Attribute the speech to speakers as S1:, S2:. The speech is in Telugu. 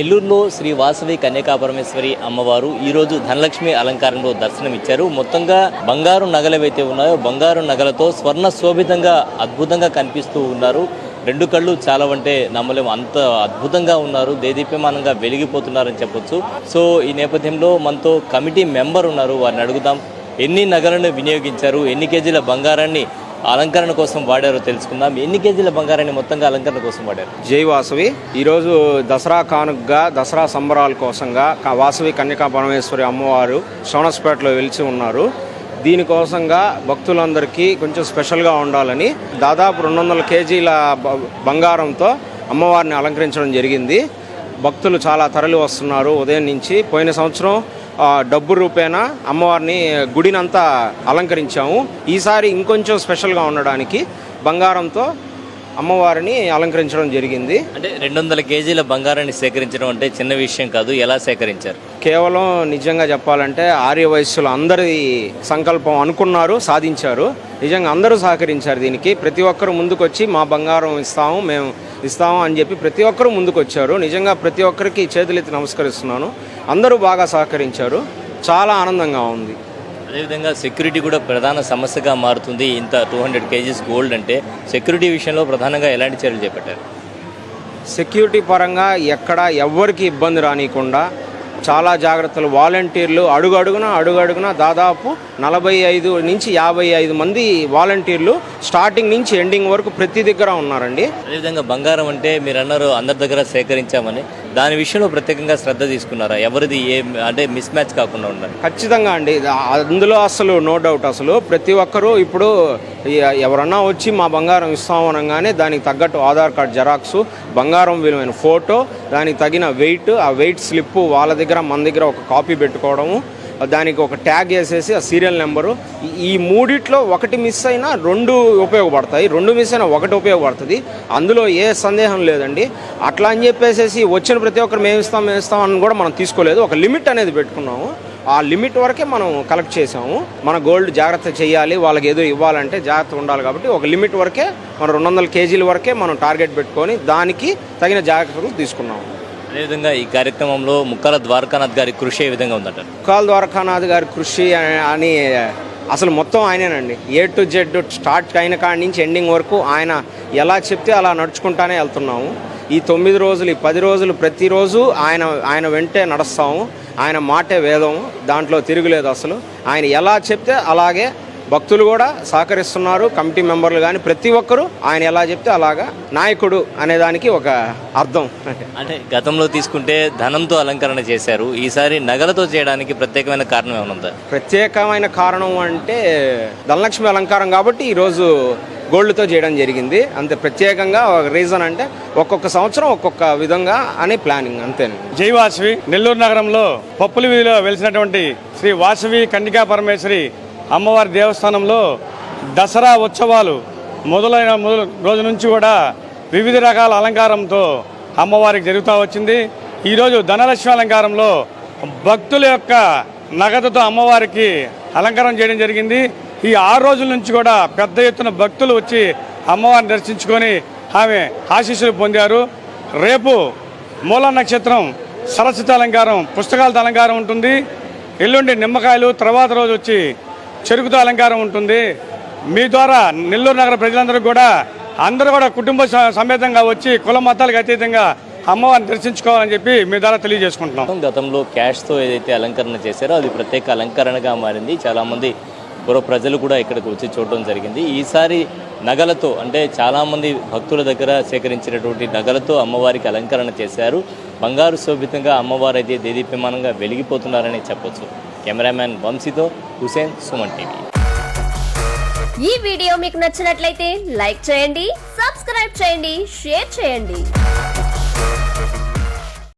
S1: నెల్లూరులో శ్రీ వాసవి కన్యకాపరమేశ్వరి అమ్మవారు ఈరోజు ధనలక్ష్మి అలంకారంలో దర్శనమిచ్చారు. మొత్తంగా బంగారు నగలవైతే ఉన్నాయో బంగారు నగలతో స్వర్ణ శోభితంగా అద్భుతంగా కనిపిస్తూ ఉన్నారు. రెండు కళ్ళు చాలా అంటే నమ్మలేము అంత అద్భుతంగా ఉన్నారు. దేదీప్యమానంగా వెలిగిపోతున్నారని చెప్పొచ్చు. సో ఈ నేపథ్యంలో మనతో కమిటీ మెంబర్ ఉన్నారు. వారిని అడుగుదాం. ఎన్ని నగలను వినియోగించారు? ఎన్ని కేజీల బంగారాన్ని అలంకరణ కోసం వాడారో తెలుసుకుందాం. ఎన్ని కేజీల బంగారాన్ని మొత్తంగా అలంకరణ కోసం వాడారు?
S2: జై వాసవి. ఈరోజు దసరా కానుకగా దసరా సంబరాల కోసంగా వాసవి కన్యకా పరమేశ్వరి అమ్మవారు సోనస్పేటలో వెలిచి ఉన్నారు. దీనికోసంగా భక్తులందరికీ కొంచెం స్పెషల్గా ఉండాలని దాదాపు రెండు వందల కేజీల బ- బంగారంతో అమ్మవారిని అలంకరించడం జరిగింది. భక్తులు చాలా తరలి వస్తున్నారు ఉదయం నుంచి పోయిన సంవత్సరం డబ్బు రూపేణా అమ్మవారిని గుడినంతా అలంకరించాము. ఈసారి ఇంకొంచెం స్పెషల్గా ఉండడానికి బంగారంతో అమ్మవారిని అలంకరించడం జరిగింది.
S1: అంటే రెండు వందల కేజీల బంగారాన్ని సేకరించడం అంటే చిన్న విషయం కాదు ఎలా సేకరించారు?
S2: కేవలం నిజంగా చెప్పాలంటే ఆర్య వయస్సులు అందరి సంకల్పం అనుకున్నారు సాధించారు. నిజంగా అందరూ సహకరించారు దీనికి. ప్రతి ఒక్కరు ముందుకొచ్చి మా బంగారం ఇస్తాము మేము ఇస్తాము అని చెప్పి ప్రతి ఒక్కరు ముందుకొచ్చారు. నిజంగా ప్రతి ఒక్కరికి చేతులెత్తి నమస్కరిస్తున్నాను. అందరూ బాగా సహకరించారు. చాలా ఆనందంగా ఉంది.
S1: అదేవిధంగా సెక్యూరిటీ కూడా ప్రధాన సమస్యగా మారుతుంది. ఇంత టూ హండ్రెడ్ కేజీస్ గోల్డ్ అంటే సెక్యూరిటీ విషయంలో ప్రధానంగా ఎలాంటి చర్యలు చేపట్టారు?
S2: సెక్యూరిటీ పరంగా ఎక్కడ ఎవ్వరికి ఇబ్బంది రానియకుండా చాలా జాగ్రత్తలు వాలంటీర్లు అడుగు అడుగున అడుగు అడుగున దాదాపు నలభై ఐదు నుంచి యాభై ఐదు మంది వాలంటీర్లు స్టార్టింగ్ నుంచి ఎండింగ్ వరకు ప్రతి దగ్గర ఉన్నారండి.
S1: అదేవిధంగా బంగారం అంటే మీరు అన్నారు అందరి దగ్గర సేకరించామని. దాని విషయంలో ప్రత్యేకంగా శ్రద్ధ తీసుకున్నారా? ఎవరిది ఏ అంటే మిస్ మ్యాచ్ కాకుండా ఉన్నారు
S2: ఖచ్చితంగా అండి. అందులో అసలు నో డౌట్ అసలు. ప్రతి ఒక్కరూ ఇప్పుడు ఎవరన్నా వచ్చి మా బంగారం ఇస్తాం అనగానే దానికి తగ్గట్టు ఆధార్ కార్డ్ జెరాక్స్ బంగారం విలువైన ఫోటో దానికి తగిన వెయిట్ ఆ వెయిట్ స్లిప్ వాళ్ళ దగ్గర మన దగ్గర ఒక కాపీ పెట్టుకోవడము దానికి ఒక ట్యాగ్ వేసేసి ఆ సీరియల్ నెంబరు. ఈ- మూడిట్లో ఒకటి మిస్ అయినా రెండు ఉపయోగపడతాయి. రెండు మిస్ అయినా ఒకటి ఉపయోగపడుతుంది. అందులో ఏ సందేహం లేదండి. అట్లా అని చెప్పేసి వచ్చిన ప్రతి ఒక్కరు మేము ఇస్తాం మేము ఇస్తాం అని కూడా మనం తీసుకోలేదు. ఒక లిమిట్ అనేది పెట్టుకున్నాము. ఆ లిమిట్ వరకే మనం కలెక్ట్ చేసాము మన గోల్డ్ జాగ్రత్త చేయాలి. వాళ్ళకి ఏదో ఇవ్వాలంటే జాగ్రత్త ఉండాలి కాబట్టి ఒక లిమిట్ వరకే మనం రెండు వందల కేజీల వరకే మనం టార్గెట్ పెట్టుకొని దానికి తగిన జాగ్రత్తలు తీసుకున్నాము.
S1: అదేవిధంగా ఈ కార్యక్రమంలో ముక్కాల ద్వారకానాథ్ గారి కృషి ఏ విధంగా ఉందట
S2: ముక్కల ద్వారకానాథ్ గారి కృషి అని- అని అసలు మొత్తం ఆయనేనండి. ఏ టు జెడ్ స్టార్ట్ అయిన కాడి నుంచి ఎండింగ్ వరకు ఆయన ఎలా చెప్తే అలా నడుచుకుంటానే వెళ్తున్నాము. ఈ తొమ్మిది రోజులు ఈ పది రోజులు ప్రతిరోజు ఆయన ఆయన వెంటే నడుస్తాము. ఆయన మాటే వేదం దాంట్లో తిరుగులేదు అసలు. ఆయన ఎలా చెప్తే అలాగే భక్తులు కూడా సహకరిస్తున్నారు కమిటీ మెంబర్లు కానీ ప్రతి ఒక్కరూ ఆయన ఎలా చెప్తే అలాగా నాయకుడు అనేదానికి ఒక అర్థం.
S1: అంటే గతంలో తీసుకుంటే ధనంతో అలంకరణ చేశారు ఈసారి నగలతో చేయడానికి ప్రత్యేకమైన కారణం ఏమైనా
S2: ప్రత్యేకమైన కారణం అంటే ధనలక్ష్మి అలంకారం కాబట్టి ఈరోజు గోల్డ్తో చేయడం జరిగింది. అంతే ప్రత్యేకంగా ఒక రీజన్ అంటే ఒక్కొక్క సంవత్సరం ఒక్కొక్క విధంగా అనే ప్లానింగ్ అంతేనండి
S3: జై వాసవి. నెల్లూరు నగరంలో పప్పుల వీధిలో వెలిసినటువంటి శ్రీ వాసవి కన్నికా పరమేశ్వరి అమ్మవారి దేవస్థానంలో దసరా ఉత్సవాలు మొదలైన మొదలు రోజు నుంచి కూడా వివిధ రకాల అలంకారంతో అమ్మవారికి జరుగుతూ వచ్చింది. ఈరోజు ధనలక్ష్మి అలంకారంలో భక్తుల యొక్క నగదుతో అమ్మవారికి అలంకారం చేయడం జరిగింది. ఈ ఆరు రోజుల నుంచి కూడా పెద్ద ఎత్తున భక్తులు వచ్చి అమ్మవారిని దర్శించుకొని ఆమె ఆశీస్సులు పొందారు. రేపు మూల నక్షత్రం సరస్వతి అలంకారం పుస్తకాలతో అలంకారం ఉంటుంది. ఎల్లుండి నిమ్మకాయలు తర్వాత రోజు వచ్చి చెరుకుతో అలంకారం ఉంటుంది. మీ ద్వారా నెల్లూరు నగర ప్రజలందరూ కూడా అందరూ కూడా కుటుంబ స- సమేతంగా వచ్చి కుల మతాలకు అతీతంగా అమ్మవారిని దర్శించుకోవాలని చెప్పి మీ ద్వారా తెలియజేసుకుంటున్నాం.
S1: గతంలో క్యాష్తో ఏదైతే అలంకరణ చేశారో అది ప్రత్యేక అలంకరణగా మారింది. చాలామంది పూర్వ ప్రజలు కూడా ఇక్కడికి వచ్చి చూడడం జరిగింది. ఈసారి నగలతో అంటే చాలామంది భక్తుల దగ్గర సేకరించినటువంటి నగలతో అమ్మవారికి అలంకరణ చేశారు. బంగారు శోభితంగా అమ్మవారు అయితే దేదీప్యమానంగా వెలిగిపోతున్నారని చెప్పొచ్చు. కెమెరామ్యాన్ వంశీతో హుసేన్ సుమన్ టీవీ.
S4: ఈ వీడియో మీకు నచ్చినట్లయితే లైక్ చేయండి సబ్స్క్రైబ్ చేయండి షేర్ చేయండి.